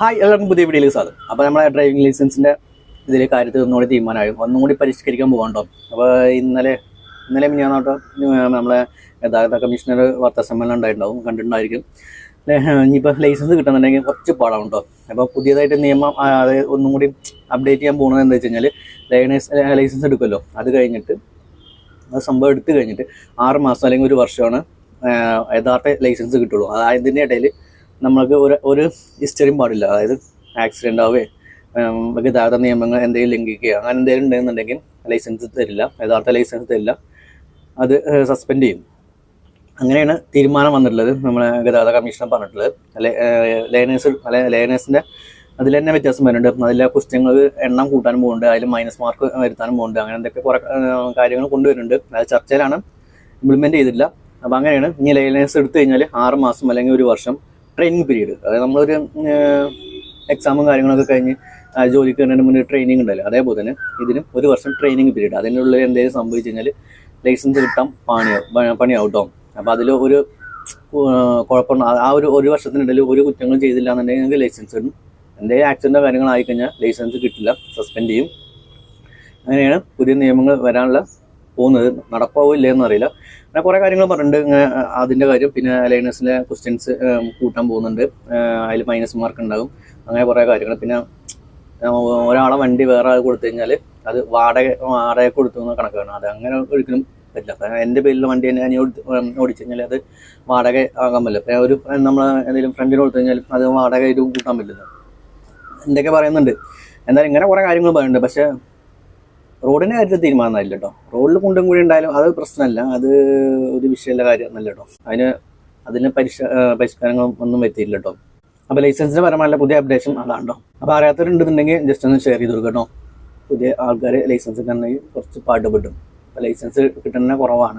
Hi എല്ലാവർക്കും പുതിയ വീഡിയോയിലേക്ക് സ്വാഗതം. അപ്പോൾ നമ്മളെ ഡ്രൈവിംഗ് ലൈസൻസിന്റെ ഇതിൽ കാര്യത്തിൽ ഒന്നുകൂടി തീരുമാനമായി. ഒന്നുകൂടി പരിഷ്കരിക്കാൻ പോകണ്ടോ അപ്പോൾ ഇന്നലെ ഇന്നലെ മിഞ്ഞാന്നോട്ടോ നമ്മളെ ഗതാഗത കമ്മീഷണർ വാർത്താ സമ്മേളനം ഉണ്ടായിട്ടുണ്ടാവും. കണ്ടിട്ടുണ്ടായിരിക്കും. ഇനിയിപ്പോൾ ലൈസൻസ് കിട്ടുന്നുണ്ടെങ്കിൽ കുറച്ച് പാടാണ് കേട്ടോ അപ്പോൾ പുതിയതായിട്ട് നിയമം അതായത് അത് ഒന്നും കൂടി അപ്ഡേറ്റ് ചെയ്യാൻ പോകുന്നത് എന്താ വെച്ച് കഴിഞ്ഞാൽ ലൈസൻസ് എടുക്കുമല്ലോ. അത് കഴിഞ്ഞിട്ട് ആ സംഭവം എടുത്തു കഴിഞ്ഞിട്ട് ആറ് മാസം അല്ലെങ്കിൽ ഒരു വർഷമാണ് യഥാർത്ഥ ലൈസൻസ് കിട്ടുള്ളൂ. അതായതിന്റെ ഇടയിൽ നമ്മൾക്ക് ഒരു ഒരു ഹിസ്റ്ററിയും പാടില്ല. അതായത് ആക്സിഡന്റ് ആവുകയോ ഗതാഗത നിയമങ്ങൾ എന്തെങ്കിലും ലംഘിക്കുകയോ അങ്ങനെ എന്തെങ്കിലും ഉണ്ടെന്നുണ്ടെങ്കിൽ ലൈസൻസ് തരില്ല. യഥാർത്ഥ ലൈസൻസ് തരില്ല. അത് സസ്പെൻഡ് ചെയ്യും. അങ്ങനെയാണ് തീരുമാനം വന്നിട്ടുള്ളത്. നമ്മളെ ഗതാഗത കമ്മീഷണർ പറഞ്ഞിട്ടുള്ളത്. ലേണേഴ്സ് അല്ലെ ലേണേഴ്സിന്റെ അതിൽ തന്നെ വ്യത്യാസം വരുന്നുണ്ട്. അതിലെ ക്വസ്റ്റ്യങ്ങൾ എണ്ണം കൂട്ടാനും പോകുന്നുണ്ട്. അതിൽ മൈനസ് മാർക്ക് വരുത്താനും പോകുന്നുണ്ട്. അങ്ങനെ എന്തൊക്കെ കുറേ കാര്യങ്ങൾ കൊണ്ടുവരുന്നുണ്ട്. അത് ചർച്ചയിലാണ്. ഇംപ്ലിമെന്റ് ചെയ്തിട്ടില്ല. അപ്പോൾ അങ്ങനെയാണ്. ഇനി ലൈനേഴ്സ് എടുത്തു കഴിഞ്ഞാൽ ആറ് മാസം അല്ലെങ്കിൽ ഒരു വർഷം ട്രെയിനിങ് പീരീഡ് അതായത് നമ്മളൊരു എക്സാമും കാര്യങ്ങളൊക്കെ കഴിഞ്ഞ് ജോലിക്ക് കയറുന്നതിന് മുന്നേ ട്രെയിനിങ് ഉണ്ടല്ലോ. അതേപോലെ തന്നെ ഇതിനും ഒരു വർഷം ട്രെയിനിങ് പീരീഡ് അതിനുള്ളിൽ എന്തെങ്കിലും സംഭവിച്ചു കഴിഞ്ഞാൽ ലൈസൻസ് കിട്ടാൻ പണിയാവും പണിയാവട്ടോ പണിയാവും അപ്പോൾ അതിൽ ഒരു കുഴപ്പം ആ ഒരു ഒരു വർഷത്തിനിടയിൽ ഒരു കുറ്റങ്ങൾ ചെയ്തില്ല എന്നുണ്ടെങ്കിൽ നിങ്ങൾക്ക് ലൈസൻസ് കിട്ടും. എന്തെങ്കിലും ആക്സിഡന്റോ കാര്യങ്ങളായി കഴിഞ്ഞാൽ ലൈസൻസ് കിട്ടില്ല സസ്പെൻഡ് ചെയ്യും. അങ്ങനെയാണ് പുതിയ നിയമങ്ങൾ വരാനുള്ള പോകുന്നത് നടപ്പാവോ ഇല്ലേ എന്നറിയില്ല. അങ്ങനെ കുറേ കാര്യങ്ങൾ പറഞ്ഞിട്ടുണ്ട്. ഇങ്ങനെ അതിന്റെ കാര്യം പിന്നെ ലൈനേഴ്സിന്റെ ക്വസ്റ്റ്യൻസ് കൂട്ടാൻ പോകുന്നുണ്ട്. അതിൽ മൈനസ് മാർക്ക് ഉണ്ടാകും. അങ്ങനെ കുറേ കാര്യങ്ങൾ. പിന്നെ ഒരാളെ വണ്ടി വേറെ ആൾ കൊടുത്തു കഴിഞ്ഞാൽ അത് വാടക വാടക കൊടുത്തു എന്ന കണക്കാണ്. അത് അങ്ങനെ ഒരിക്കലും പറ്റില്ല. കാരണം എന്റെ പേരിലുള്ള വണ്ടി തന്നെ ഞാൻ ഓടി- ഓടിച്ചു കഴിഞ്ഞാൽ അത് വാടക ആകാൻ പറ്റില്ല. ഒരു നമ്മൾ എന്തെങ്കിലും ഫ്രണ്ടിന് കൊടുത്തു കഴിഞ്ഞാൽ അത് വാടക ഇത് കൂട്ടാൻ പറ്റില്ല. എന്തൊക്കെ പറയുന്നുണ്ട്. എന്തായാലും ഇങ്ങനെ കുറേ കാര്യങ്ങൾ പറയുന്നുണ്ട്. പക്ഷേ റോഡിന്റെ കാര്യത്തിൽ തീരുമാനമായില്ല കേട്ടോ റോഡിൽ കുണ്ടും കൂടി ഉണ്ടായാലും അത് പ്രശ്നമല്ല. അത് ഒരു വിഷയമുള്ള കാര്യമൊന്നുമല്ല കേട്ടോ അതിന് അതിന് പരിഷ പരിഷ്കാരങ്ങളും ഒന്നും വരുത്തിയില്ല കേട്ടോ അപ്പോൾ ലൈസൻസിന് പരമായുള്ള പുതിയ അപ്ഡേഷൻ അതാണ് കേട്ടോ അപ്പോൾ അറിയാത്തവരുണ്ടെന്നുണ്ടെങ്കിൽ ജസ്റ്റ് ഒന്ന് ഷെയർ ചെയ്ത് കൊടുക്കുക കേട്ടോ പുതിയ ആൾക്കാർ ലൈസൻസ് കിട്ടണമെങ്കിൽ കുറച്ച് പാടുപെട്ടും അപ്പോൾ ലൈസൻസ് കിട്ടുന്ന കുറവാണ്.